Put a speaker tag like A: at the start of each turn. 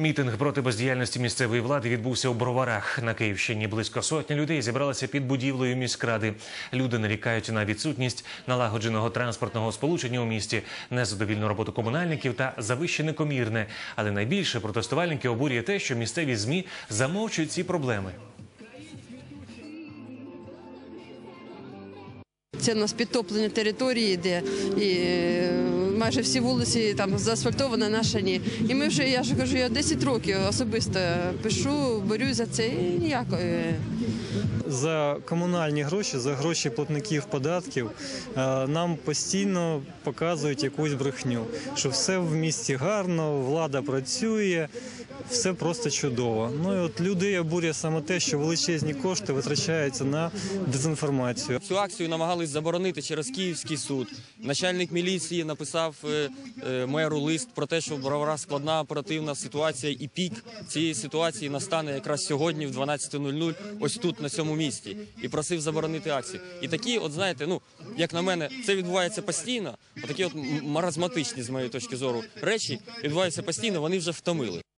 A: Мітинг проти бездіяльності місцевої влади відбувся у Броварах на Київщині. Близько сотні людей зібралися під будівлею міськради. Люди нарікають на відсутність налагодженого транспортного сполучення у місті, незадовільну роботу комунальників та завищене комірне. Але найбільше протестувальники обурює те, що місцеві змі замовчують ці проблеми.
B: Це у нас підтоплення території йде, і е, майже всі вулиці там заасфальтовані, наші ні. І ми вже, я ж кажу, я 10 років особисто пишу, борюсь за це і ніякої.
C: за комунальні гроші, за гроші платників податків е, нам постійно показують якусь брехню, що все в місті гарно, влада працює, все просто чудово. Ну і от людей обурює саме те, що величезні кошти витрачаються на дезінформацію.
D: Цю акцію намагались заборонити через Київський суд. Начальник міліції написав е, е, меру лист про те, що бровара складна оперативна ситуація, і пік цієї ситуації настане якраз сьогодні, в 12.00, ось тут, на цьому місці, і просив заборонити акції. І такі, от знаєте, ну як на мене, це відбувається постійно. Такі от маразматичні, з моєї точки зору, речі відбуваються постійно. Вони вже втомили.